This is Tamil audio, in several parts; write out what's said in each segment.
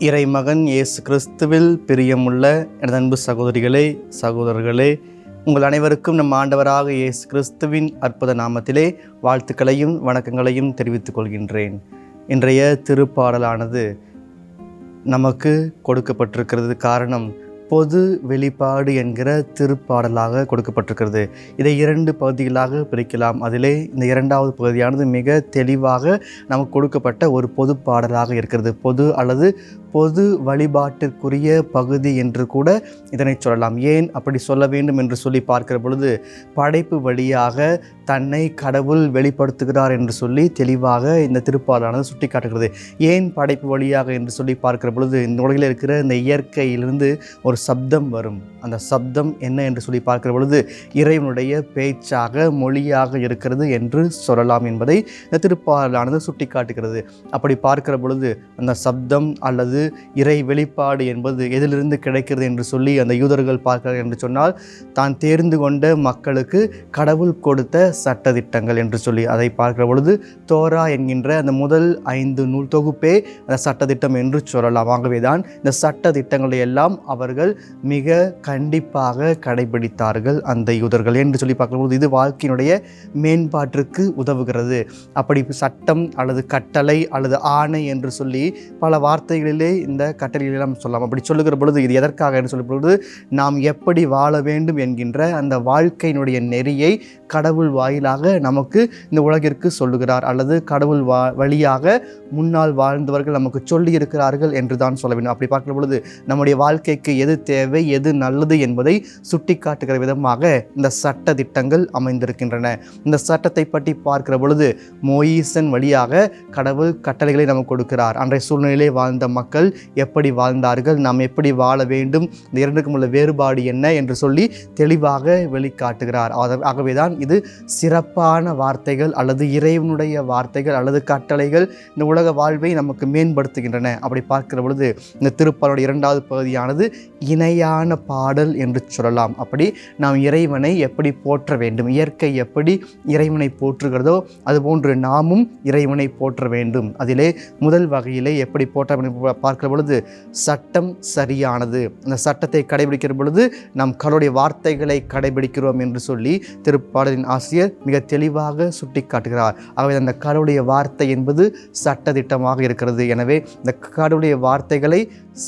இறைமகன் இயேசு கிறிஸ்துவில் பிரியமுள்ள எனது அன்பு சகோதரிகளே சகோதரர்களே உங்கள் அனைவருக்கும் நம் ஆண்டவராக இயேசு கிறிஸ்துவின் அற்புத நாமத்திலே வாழ்த்துக்களையும் வணக்கங்களையும் தெரிவித்துக் கொள்கின்றேன். இன்றைய திருப்பாடலானது நமக்கு கொடுக்கப்பட்டிருக்கிறது காரணம் பொது வெளிப்பாடு என்கிற திருப்பாடலாக கொடுக்கப்பட்டிருக்கிறது. இதை இரண்டு பகுதிகளாக பிரிக்கலாம். அதிலே இந்த இரண்டாவது பகுதியானது மிக தெளிவாக நமக்கு கொடுக்கப்பட்ட ஒரு பொது பாடலாக இருக்கிறது. பொது அல்லது பொது வழிபாட்டிற்குரிய பகுதி என்று கூட இதனை சொல்லலாம். ஏன் அப்படி சொல்ல வேண்டும் என்று சொல்லி பார்க்கிற பொழுது படைப்பு வழியாக தன்னை கடவுள் வெளிப்படுத்துகிறார் என்று சொல்லி தெளிவாக இந்த திருப்பாலானது சுட்டிக்காட்டுகிறது. ஏன் படைப்பு வழியாக என்று சொல்லி பார்க்கிற பொழுது இந்த உலகில் இருக்கிற இந்த இயற்கையிலிருந்து ஒரு சப்தம் வரும். அந்த சப்தம் என்ன என்று சொல்லி பார்க்கிற பொழுது இறைவனுடைய பேச்சாக மொழியாக இருக்கிறது என்று சொல்லலாம் என்பதை இந்த திருப்பாலானது சுட்டி காட்டுகிறது அப்படி பார்க்கிற பொழுது அந்த சப்தம் அல்லது இறை வெளிப்பாடு என்பது எதிலிருந்து கிடைக்கிறது என்று சொல்லி அந்த யூதர்கள் பார்க்கிறார்கள் என்று சொன்னால் தான் தேர்ந்து கொண்ட மக்களுக்கு கடவுள் கொடுத்த சட்டதிட்டங்கள் என்று சொல்லி அதை பார்க்கிற பொழுது தோரா என்கின்ற அந்த முதல் ஐந்து நூல் தொகுப்பே அந்த சட்டதிட்டம் என்று சொல்லலாம். ஆகவே தான் இந்த சட்டதிட்டங்களை எல்லாம் அவர்கள் மிக கண்டிப்பாக கடைபிடித்தார்கள் அந்த யூதர்கள் என்று சொல்லி பார்க்கும்போது இது வாழ்க்கையினுடைய மேம்பாட்டிற்கு உதவுகிறது. அப்படி சட்டம் அல்லது கட்டளை அல்லது ஆணை என்று சொல்லி பல வார்த்தைகளிலே இந்த கட்டளையில் நாம் சொல்லலாம் அப்படி சொல்லுகிற பொழுது இது எதற்காக என்று சொல்லும் பொழுது நாம் எப்படி வாழ வேண்டும் என்கின்ற அந்த வாழ்க்கையினுடைய நெறியை கடவுள் வாயிலாக நமக்கு இந்த உலகிற்கு சொல்லுகிறார். அல்லது கடவுள் வா வழியாக முன்னால் வாழ்ந்தவர்கள் நமக்கு சொல்லி இருக்கிறார்கள் என்று தான் சொல்ல வேண்டும். அப்படி பார்க்கிற பொழுது நம்முடைய வாழ்க்கைக்கு எது தேவை எது நல்லது என்பதை சுட்டி காட்டுகிற விதமாக இந்த சட்ட திட்டங்கள் அமைந்திருக்கின்றன. இந்த சட்டத்தை பற்றி பார்க்கிற பொழுது மோயிசன் வழியாக கடவுள் கட்டளைகளை நமக்கு கொடுக்கிறார். அன்றைய சூழ்நிலையிலே வாழ்ந்த மக்கள் எப்படி வாழ்ந்தார்கள் நாம் எப்படி வாழ வேண்டும் இந்த இரண்டுக்கும் உள்ள வேறுபாடு என்ன என்று சொல்லி தெளிவாக வெளிக்காட்டுகிறார். ஆகவேதான் இது சிறப்பான வார்த்தைகள் அல்லது இறைவனுடைய வார்த்தைகள் அல்லது கட்டளைகள் இந்த உலக வாழ்வை நமக்கு மேம்படுத்துகின்றன. அப்படி பார்க்கிற பொழுது இந்த திருப்பாலோட இரண்டாவது பகுதியானது இணையான பாடல் என்று சொல்லலாம். அப்படி நாம் இறைவனை எப்படி போற்ற வேண்டும் இயற்கை எப்படி இறைவனை போற்றுகிறதோ அதுபோன்று நாமும் இறைவனை போற்ற வேண்டும். அதிலே முதல் வகையிலே எப்படி போற்ற வேண்டும் பார்க்கிற பொழுது சட்டம் சரியானது. அந்த சட்டத்தை கடைபிடிக்கிற பொழுது நாம் கடவுளுடைய வார்த்தைகளை கடைபிடிக்கிறோம் என்று சொல்லி திருப்பாடலின் ஆசிரியர் மிக தெளிவாக சுட்டி காட்டுகிறார் ஆகவே அந்த கடவுளுடைய வார்த்தை என்பது சட்டதிட்டமாக இருக்கிறது. எனவே இந்த கடவுளுடைய வார்த்தைகளை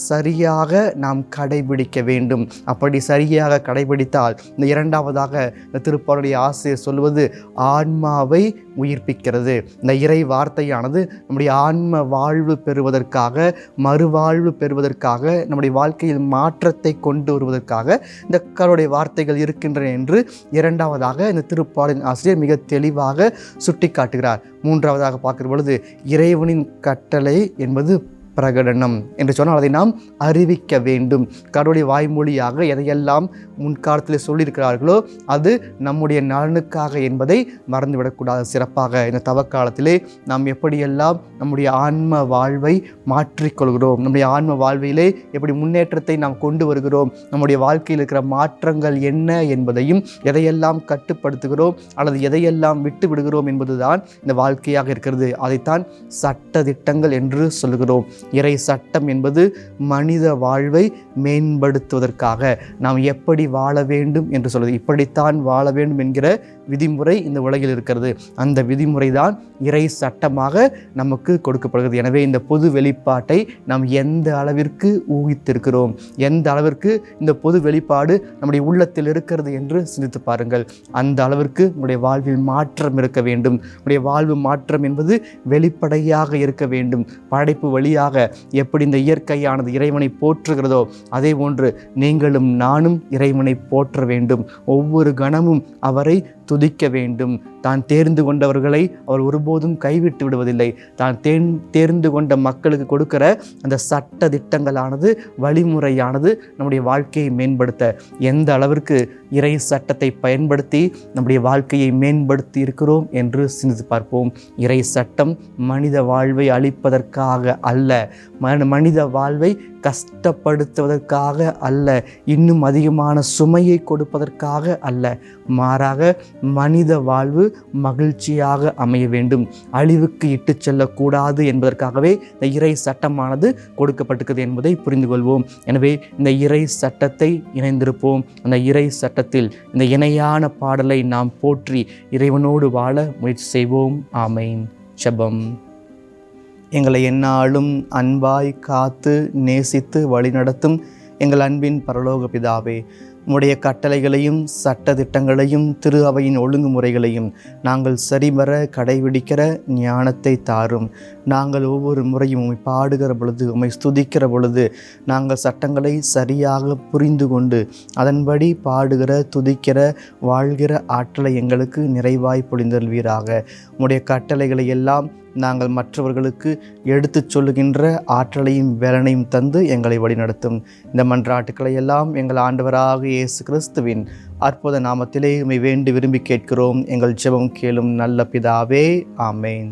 சரியாக நாம் கடைபிடிக்க வேண்டும். அப்படி சரியாக கடைபிடித்தால் இந்த இரண்டாவதாக இந்த திருப்பாடலுடைய ஆசிரியர் சொல்வது ஆன்மாவை உயிர்ப்பிக்கிறது. இந்த இறை வார்த்தையானது நம்முடைய ஆன்ம வாழ்வு பெறுவதற்காக மறுவாழ்வு பெறுவதற்காக நம்முடைய வாழ்க்கையில் மாற்றத்தை கொண்டு வருவதற்காக இந்த கருடைய வார்த்தைகள் இருக்கின்றன என்று இரண்டாவதாக இந்த திருப்பாடலின் ஆசிரியர் மிக தெளிவாக சுட்டி காட்டுகிறார் மூன்றாவதாக பார்க்கிற பொழுது இறைவனின் கட்டளை என்பது பிரகடனம் என்று சொன்னால் அதை நாம் அறிவிக்க வேண்டும். கடவுளுடைய வாய்மொழியாக எதையெல்லாம் முன்காலத்தில் சொல்லியிருக்கிறார்களோ அது நம்முடைய நலனுக்காக என்பதை மறந்துவிடக்கூடாது. சிறப்பாக இந்த தவக்காலத்திலே நாம் எப்படியெல்லாம் நம்முடைய ஆன்ம வாழ்வை மாற்றிக்கொள்கிறோம் நம்முடைய ஆன்ம வாழ்விலே எப்படி முன்னேற்றத்தை நாம் கொண்டு வருகிறோம் நம்முடைய வாழ்க்கையில் இருக்கிற மாற்றங்கள் என்ன என்பதையும் எதையெல்லாம் கட்டுப்படுத்துகிறோம் அல்லது எதையெல்லாம் விட்டு விடுகிறோம் என்பதுதான் இந்த வாழ்க்கையாக இருக்கிறது. அதைத்தான் சட்ட திட்டங்கள் என்று சொல்லுகிறோம். இறை சட்டம் என்பது மனித வாழ்வை மேம்படுத்துவதற்காக. நாம் எப்படி வாழ வேண்டும் என்று சொல்வது. இப்படித்தான் வாழ வேண்டும் என்கிற விதிமுறை இந்த உலகில் இருக்கிறது. அந்த விதிமுறை தான் இறை சட்டமாக நமக்கு கொடுக்கப்படுகிறது. எனவே இந்த பொது வெளிப்பாட்டை நாம் எந்த அளவிற்கு ஊகித்திருக்கிறோம்? எந்த அளவிற்கு இந்த பொது வெளிப்பாடு நம்முடைய உள்ளத்தில் இருக்கிறது என்று சிந்தித்து பாருங்கள். அந்த அளவிற்கு நம்முடைய வாழ்வில் மாற்றம் இருக்க வேண்டும். நம்முடைய வாழ்வு மாற்றம் என்பது வெளிப்படையாக இருக்க வேண்டும். படைப்பு வழியாக எப்படி இந்த இயற்கையானது இறைவனை போற்றுகிறதோ அதே போன்று நீங்களும் நானும் இறைவனை போற்ற வேண்டும். ஒவ்வொரு கணமும் அவரை துதிக்க வேண்டும். தான் தேர்ந்து கொண்டவர்களை அவர் ஒருபோதும் கைவிட்டு விடுவதில்லை. தான் தேன் தேர்ந்து கொண்ட மக்களுக்கு கொடுக்கிற அந்த சட்ட திட்டங்களானது வழிமுறையானது நம்முடைய வாழ்க்கையை மேம்படுத்த. எந்த அளவிற்கு இறை சட்டத்தை பயன்படுத்தி நம்முடைய வாழ்க்கையை மேம்படுத்தி இருக்கிறோம் என்று சிந்தித்து பார்ப்போம். இறை சட்டம் மனித வாழ்வை அளிப்பதற்காக அல்ல. மன மனித வாழ்வை கஷ்டப்படுத்துவதற்காக அல்ல இன்னும் அதிகமான சுமையை கொடுப்பதற்காக அல்ல. மாறாக மனித வாழ்வு மகிழ்ச்சியாக அமைய வேண்டும். அழிவுக்கு இட்டு செல்லக்கூடாது என்பதற்காகவே இந்த இறை சட்டமானது கொடுக்கப்பட்டிருக்கிறது என்பதை புரிந்து கொள்வோம் எனவே இந்த இறை சட்டத்தை இணைந்திருப்போம். அந்த இறை சட்டத்தில் இந்த இணையான பாடலை நாம் போற்றி இறைவனோடு வாழ முயற்சி செய்வோம். ஆமைன். செபம் எங்களை எந்நாளும் அன்பாய் காத்து நேசித்து வழிநடத்தும் எங்கள் அன்பின் பரலோக பிதாவே. உம்முடைய கட்டளைகளையும் சட்ட திட்டங்களையும் திரு அவையின் ஒழுங்குமுறைகளையும் நாங்கள் சரிவர கடைபிடிக்கிற ஞானத்தை தாரும். நாங்கள் ஒவ்வொரு முறையும் உம்மை பாடுகிற பொழுது உம்மை ஸ்துதிக்கிற பொழுது நாங்கள் சட்டங்களை சரியாக புரிந்து கொண்டு அதன்படி பாடுகிற துதிக்கிற வாழ்கிற ஆற்றலை எங்களுக்கு நிறைவாய் பொழிந்தல்வீராக உம்முடைய கட்டளைகளை எல்லாம் நாங்கள் மற்றவர்களுக்கு எடுத்துச் சொல்லுகின்ற ஆற்றலையும் வேலனையும் தந்து எங்களை வழிநடத்தும். இந்த மன்றாட்டுக்களை எல்லாம் எங்கள் ஆண்டவராக இயேசு கிறிஸ்துவின் அற்புத நாமத்திலே உமை வேண்டி விரும்பி கேட்கிறோம். எங்கள் ஜெபம் கேளும் நல்ல பிதாவே ஆமேன்.